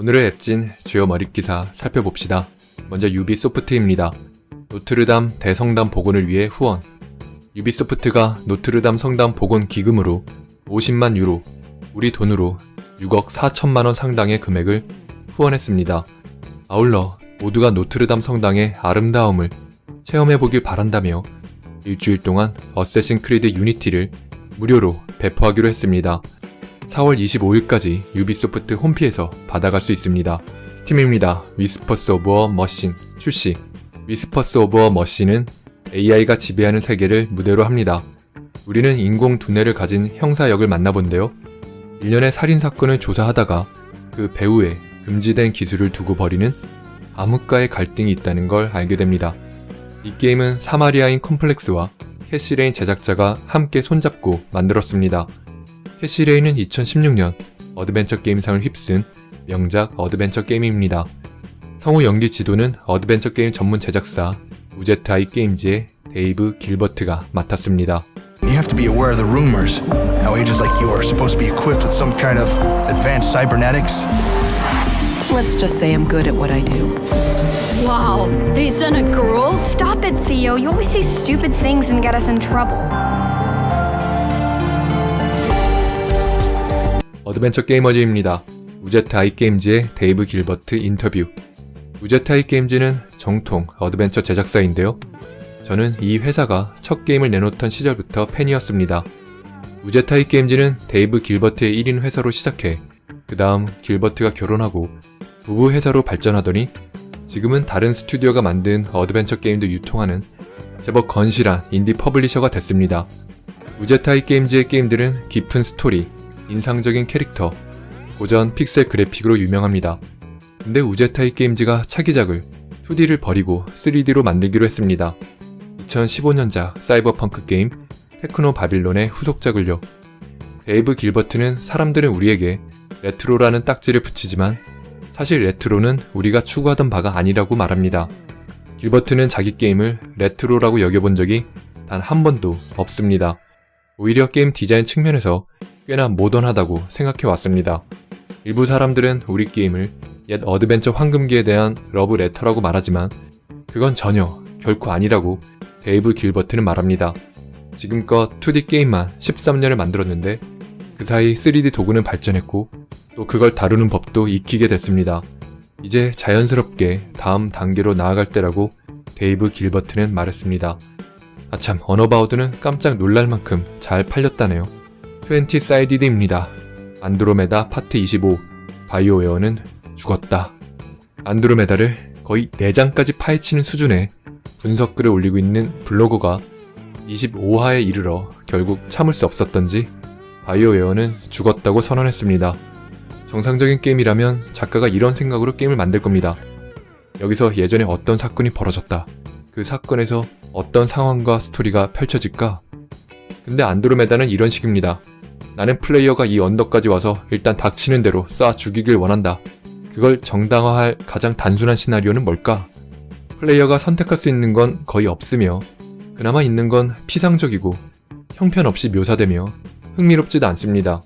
오늘의 앱진 주요 머릿 기사 살펴봅시다. 먼저 유비소프트입니다. 노트르담 대성당 복원을 위해 후원. 유비소프트가 노트르담 성당 복원 기금으로 50만 유로, 우리 돈으로 6억 4천만 원 상당의 금액을 후원했습니다. 아울러 모두가 노트르담 성당의 아름다움을 체험해보길 바란다며 일주일 동안 어쌔신 크리드 유니티를 무료로 배포하기로 했습니다. 4월 25일까지 유비소프트 홈피에서 받아갈 수 있습니다. 스팀입니다. 위스퍼스 오브 어 머신 출시. 위스퍼스 오브 어 머신은 AI가 지배하는 세계를 무대로 합니다. 우리는 인공 두뇌를 가진 형사 역을 만나본데요. 일련의 살인사건을 조사하다가 그 배후에 금지된 기술을 두고 벌이는 암흑가의 갈등이 있다는 걸 알게 됩니다. 이 게임은 사마리아인 컴플렉스와 캐시레인 제작자가 함께 손잡고 만들었습니다. 캐시레인은 2016년 어드벤처 게임상을 휩쓴 명작 어드벤처 게임입니다. 성우 연기 지도는 어드벤처 게임 전문 제작사 우제트아이 게임즈의 데이브 길버트가 맡았습니다. You have to be aware of the rumors. How agents like you are supposed to be equipped with some kind of advanced cybernetics. Let's just say I'm good at what I do. Wow, they sent a girl? Stop it, Theo. You always say stupid things and get us in trouble. 어드벤처 게이머즈입니다. 우제트아이 게임즈의 데이브 길버트 인터뷰. 우제트아이 게임즈는 정통 어드벤처 제작사인데요. 저는 이 회사가 첫 게임을 내놓던 시절부터 팬이었습니다. 우제타이 게임즈는 데이브 길버트의 1인 회사로 시작해 그 다음 길버트가 결혼하고 부부 회사로 발전하더니 지금은 다른 스튜디오가 만든 어드벤처 게임도 유통하는 제법 건실한 인디 퍼블리셔가 됐습니다. 우제타이 게임즈의 게임들은 깊은 스토리, 인상적인 캐릭터, 고전 픽셀 그래픽으로 유명합니다. 근데 우제타이 게임즈가 차기작을 2D를 버리고 3D로 만들기로 했습니다. 2015년작 사이버펑크 게임 테크노 바빌론의 후속작을요. 데이브 길버트는 사람들은 우리에게 레트로라는 딱지를 붙이지만 사실 레트로는 우리가 추구하던 바가 아니라고 말합니다. 길버트는 자기 게임을 레트로라고 여겨본 적이 단 한 번도 없습니다. 오히려 게임 디자인 측면에서 꽤나 모던하다고 생각해 왔습니다. 일부 사람들은 우리 게임을 옛 어드벤처 황금기에 대한 러브 레터라고 말하지만 그건 전혀 결코 아니라고 데이브 길버트는 말합니다. 지금껏 2D 게임만 13년을 만들었는데 그 사이 3D 도구는 발전했고 또 그걸 다루는 법도 익히게 됐습니다. 이제 자연스럽게 다음 단계로 나아갈 때라고 데이브 길버트는 말했습니다. 아참 언어바우드는 깜짝 놀랄 만큼 잘 팔렸다네요. 20 사이디드입니다. 안드로메다 파트 25 바이오웨어는 죽었다. 안드로메다를 거의 4장까지 파헤치는 수준의 분석글을 올리고 있는 블로거가 25화에 이르러 결국 참을 수 없었던지 바이오웨어는 죽었다고 선언했습니다. 정상적인 게임이라면 작가가 이런 생각으로 게임을 만들 겁니다. 여기서 예전에 어떤 사건이 벌어졌다. 그 사건에서 어떤 상황과 스토리가 펼쳐질까? 근데 안드로메다는 이런 식입니다. 나는 플레이어가 이 언덕까지 와서 일단 닥치는 대로 쏴 죽이길 원한다. 그걸 정당화할 가장 단순한 시나리오는 뭘까? 플레이어가 선택할 수 있는 건 거의 없으며 그나마 있는 건 피상적이고 형편없이 묘사되며 흥미롭지도 않습니다.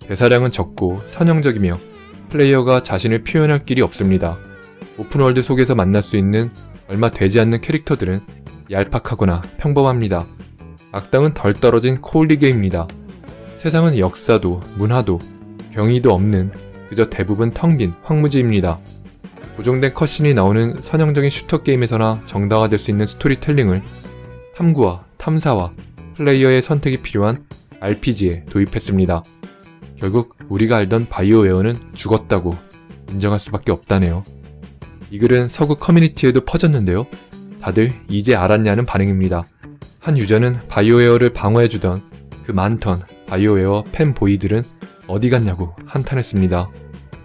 대사량은 적고 선형적이며 플레이어가 자신을 표현할 길이 없습니다. 오픈월드 속에서 만날 수 있는 얼마 되지 않는 캐릭터들은 얄팍하거나 평범합니다. 악당은 덜 떨어진 코올리게입니다. 세상은 역사도 문화도 경의도 없는 그저 대부분 텅 빈 황무지입니다. 고정된 컷신이 나오는 선형적인 슈터 게임에서나 정당화될 수 있는 스토리텔링을 탐구와 탐사와 플레이어의 선택이 필요한 RPG에 도입했습니다. 결국 우리가 알던 바이오웨어는 죽었다고 인정할 수밖에 없다네요. 이 글은 서구 커뮤니티에도 퍼졌는데요. 다들 이제 알았냐는 반응입니다. 한 유저는 바이오웨어를 방어해주던 그 많던 바이오웨어 팬보이들은 어디 갔냐고 한탄했습니다.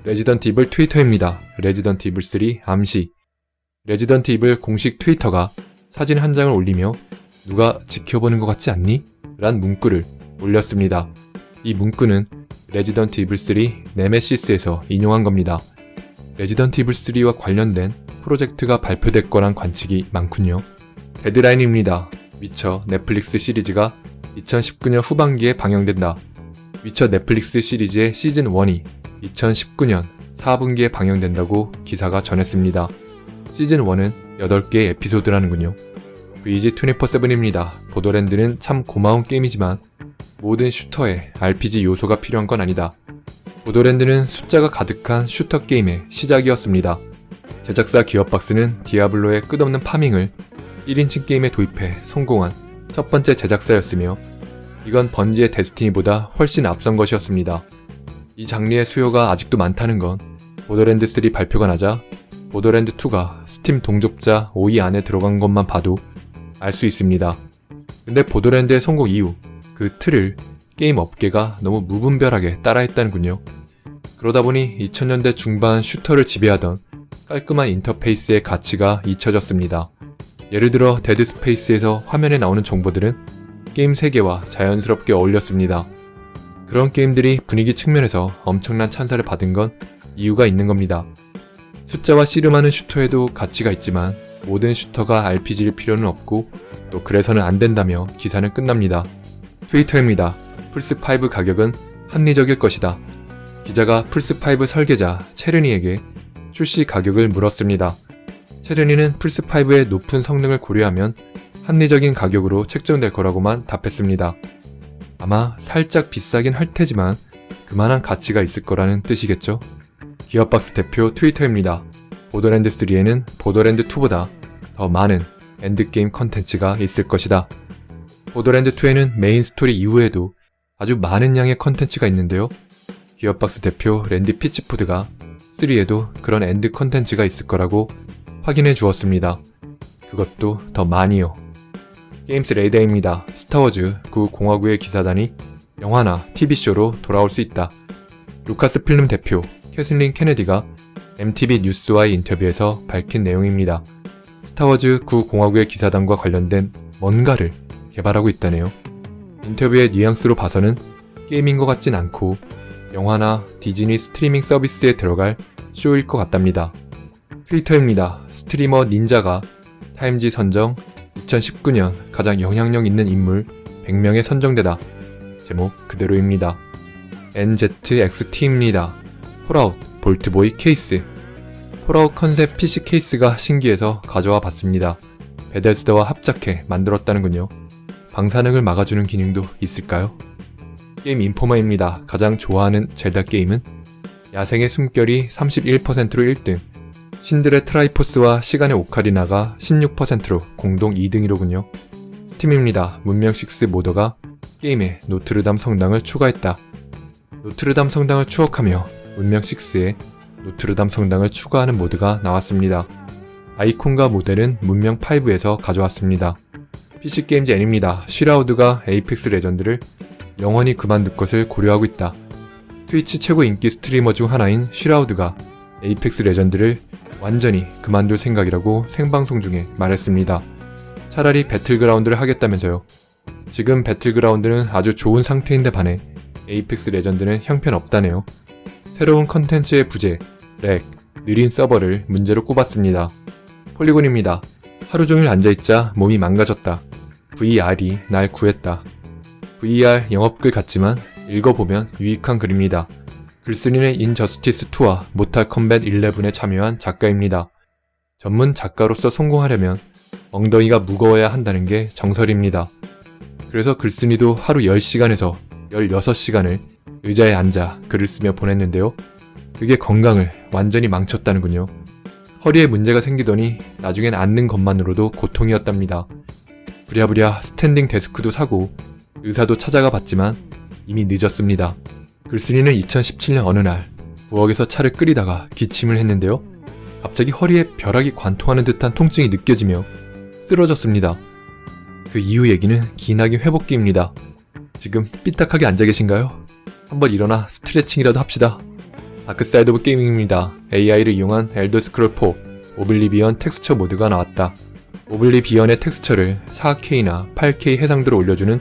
레지던트 이블 트위터입니다. 레지던트 이블 3 암시 레지던트 이블 공식 트위터가 사진 한 장을 올리며 누가 지켜보는 것 같지 않니? 란 문구를 올렸습니다. 이 문구는 레지던트 이블 3 네메시스에서 인용한 겁니다. 레지던트 이블 3와 관련된 프로젝트가 발표될 거란 관측이 많군요. 데드라인입니다. 위쳐 넷플릭스 시리즈가 2019년 후반기에 방영된다. 위쳐 넷플릭스 시리즈의 시즌 1이 2019년 4분기에 방영된다고 기사가 전했습니다. 시즌 1은 8개의 에피소드라는군요. VG24-7입니다. 보더랜드는 참 고마운 게임이지만 모든 슈터에 RPG 요소가 필요한 건 아니다. 보더랜드는 숫자가 가득한 슈터 게임의 시작이었습니다. 제작사 기어박스는 디아블로의 끝없는 파밍을 1인칭 게임에 도입해 성공한 첫 번째 제작사였으며 이건 번지의 데스티니보다 훨씬 앞선 것이었습니다. 이 장르의 수요가 아직도 많다는 건 보더랜드 3 발표가 나자 보더랜드 2가 스팀 동접자 5위 안에 들어간 것만 봐도 알 수 있습니다. 근데 보더랜드의 성공 이후 그 틀을 게임 업계가 너무 무분별하게 따라했다는군요. 그러다 보니 2000년대 중반 슈터를 지배하던 깔끔한 인터페이스의 가치가 잊혀졌습니다. 예를 들어 데드 스페이스에서 화면에 나오는 정보들은 게임 세계와 자연스럽게 어울렸습니다. 그런 게임들이 분위기 측면에서 엄청난 찬사를 받은 건 이유가 있는 겁니다. 숫자와 씨름하는 슈터에도 가치가 있지만 모든 슈터가 RPG일 필요는 없고 또 그래서는 안 된다며 기사는 끝납니다. 트위터입니다. 플스5 가격은 합리적일 것이다. 기자가 플스5 설계자 체르니에게 출시 가격을 물었습니다. 체르니는 플스5의 높은 성능을 고려하면 합리적인 가격으로 책정될 거라고만 답했습니다. 아마 살짝 비싸긴 할 테지만 그만한 가치가 있을 거라는 뜻이겠죠? 기어박스 대표 트위터입니다. 보더랜드 3에는 보더랜드 2보다 더 많은 엔드게임 컨텐츠가 있을 것이다. 보더랜드 2에는 메인 스토리 이후에도 아주 많은 양의 컨텐츠가 있는데요. 기어박스 대표 랜디 피치푸드가 3에도 그런 엔드 컨텐츠가 있을 거라고 확인해 주었습니다. 그것도 더 많이요. 게임스 레이더입니다. 스타워즈 9 공화국의 기사단이 영화나 TV쇼로 돌아올 수 있다. 루카스 필름 대표 캐슬린 케네디가 MTV 뉴스와의 인터뷰에서 밝힌 내용입니다. 스타워즈 9 공화국의 기사단과 관련된 뭔가를 개발하고 있다네요. 인터뷰의 뉘앙스로 봐서는 게임인 것 같진 않고 영화나 디즈니 스트리밍 서비스에 들어갈 쇼일 것 같답니다. 트위터입니다. 스트리머 닌자가 타임지 선정 2019년 가장 영향력 있는 인물 100명에 선정되다. 제목 그대로입니다. NZXT입니다. 폴아웃 볼트보이 케이스. 폴아웃 컨셉 PC 케이스가 신기해서 가져와 봤습니다. 베데스다와 합작해 만들었다는군요. 방사능을 막아주는 기능도 있을까요? 게임 인포머입니다. 가장 좋아하는 젤다 게임은 야생의 숨결이 31%로 1등, 신들의 트라이포스와 시간의 오카리나가 16%로 공동 2등이로군요. 스팀입니다. 문명6 모더가 게임에 노트르담 성당을 추가했다. 노트르담 성당을 추억하며 문명6에 노트르담 성당을 추가하는 모드가 나왔습니다. 아이콘과 모델은 문명5에서 가져왔습니다. PC게임즈 N입니다. 쉬라우드가 에이펙스 레전드를 영원히 그만둘 것을 고려하고 있다. 트위치 최고 인기 스트리머 중 하나인 쉬라우드가 에이펙스 레전드를 완전히 그만둘 생각이라고 생방송 중에 말했습니다. 차라리 배틀그라운드를 하겠다면서요. 지금 배틀그라운드는 아주 좋은 상태인데 반해 에이펙스 레전드는 형편없다네요. 새로운 컨텐츠의 부재, 렉, 느린 서버를 문제로 꼽았습니다. 폴리곤입니다. 하루 종일 앉아있자 몸이 망가졌다. VR이 날 구했다. VR 영업글 같지만 읽어보면 유익한 글입니다. 글쓰리는 인저스티스 2와 모탈 컴뱃 11에 참여한 작가입니다. 전문 작가로서 성공하려면 엉덩이가 무거워야 한다는 게 정설입니다. 그래서 글쓴이도 하루 10시간에서 16시간을 의자에 앉아 글을 쓰며 보냈는데요. 그게 건강을 완전히 망쳤다는군요. 허리에 문제가 생기더니 나중엔 앉는 것만으로도 고통이었답니다. 부랴부랴 스탠딩 데스크도 사고 의사도 찾아가 봤지만 이미 늦었습니다. 글쓴이는 2017년 어느 날 부엌에서 차를 끓이다가 기침을 했는데요. 갑자기 허리에 벼락이 관통하는 듯한 통증이 느껴지며 쓰러졌습니다. 그 이후 얘기는 기나긴 회복기입니다. 지금 삐딱하게 앉아 계신가요? 한번 일어나 스트레칭이라도 합시다. 다크사이드 오브 게이밍입니다. AI를 이용한 엘더 스크롤 4 오블리비언 텍스처 모드가 나왔다. 오블리비언의 텍스처를 4K나 8K 해상도로 올려주는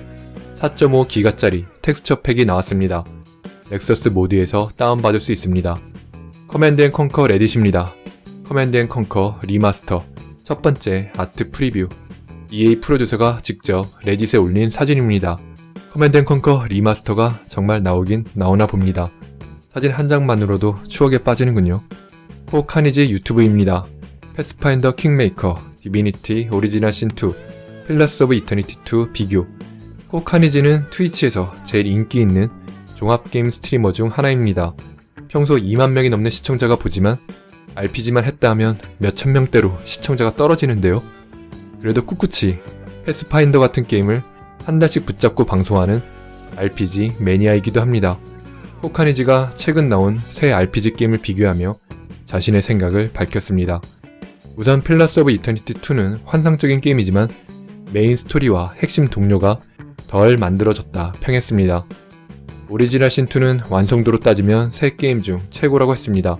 4.5기가짜리 텍스처 팩이 나왔습니다. 넥서스 모드에서 다운받을 수 있습니다. 커맨드 앤 컨커 레딧입니다. 커맨드 앤 컨커 리마스터 첫 번째 아트 프리뷰 EA 프로듀서가 직접 레딧에 올린 사진입니다. 커맨드 앤 컨커 리마스터가 정말 나오긴 나오나 봅니다. 사진 한 장만으로도 추억에 빠지는군요. 포 카니지 유튜브입니다. 패스파인더 킹메이커, 디비니티 오리지널 신2, 필라스 오브 이터니티 2 비교. 포 카니지는 트위치에서 제일 인기 있는 종합게임 스트리머 중 하나입니다. 평소 2만 명이 넘는 시청자가 보지만 RPG만 했다 하면 몇천 명대로 시청자가 떨어지는데요. 그래도 꿋꿋이 패스파인더 같은 게임을 한 달씩 붙잡고 방송하는 RPG 매니아이기도 합니다. 포카니지가 최근 나온 새 RPG 게임을 비교하며 자신의 생각을 밝혔습니다. 우선 필라스 오브 이터니티 2는 환상적인 게임이지만 메인 스토리와 핵심 동료가 덜 만들어졌다 평했습니다. 오리지널 신2는 완성도로 따지면 새 게임 중 최고라고 했습니다.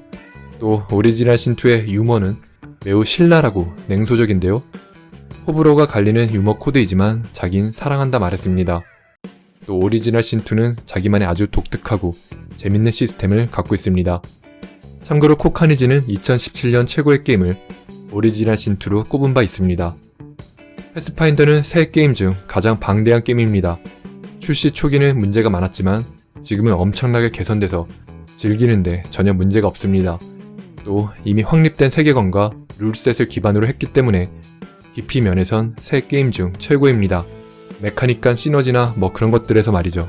또 오리지널 신2의 유머는 매우 신랄하고 냉소적인데요. 호불호가 갈리는 유머 코드이지만 자긴 사랑한다 말했습니다. 또 오리지널 신2는 자기만의 아주 독특하고 재밌는 시스템을 갖고 있습니다. 참고로 코카니지는 2017년 최고의 게임을 오리지널 신2로 꼽은 바 있습니다. 패스파인더는 새 게임 중 가장 방대한 게임입니다. 출시 초기는 문제가 많았지만 지금은 엄청나게 개선돼서 즐기는데 전혀 문제가 없습니다. 또 이미 확립된 세계관과 룰셋을 기반으로 했기 때문에 깊이 면에선 새 게임 중 최고입니다. 메카닉 간 시너지나 뭐 그런 것들에서 말이죠.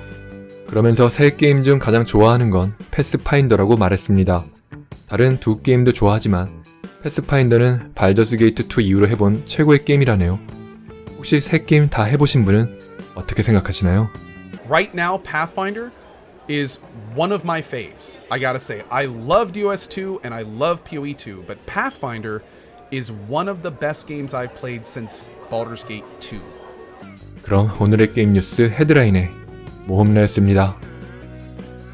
그러면서 새 게임 중 가장 좋아하는 건 패스파인더라고 말했습니다. 다른 두 게임도 좋아하지만 패스파인더는 발더스 게이트 2 이후로 해본 최고의 게임이라네요. 혹시 새 게임 다 해보신 분은 어떻게 생각하시나요? right now pathfinder is one of my faves i gotta say i loved us2 and i love poe2 but pathfinder is one of the best games i've played since baldur's gate 2 그럼 오늘의 게임 뉴스 헤드라인의 모험라였습니다.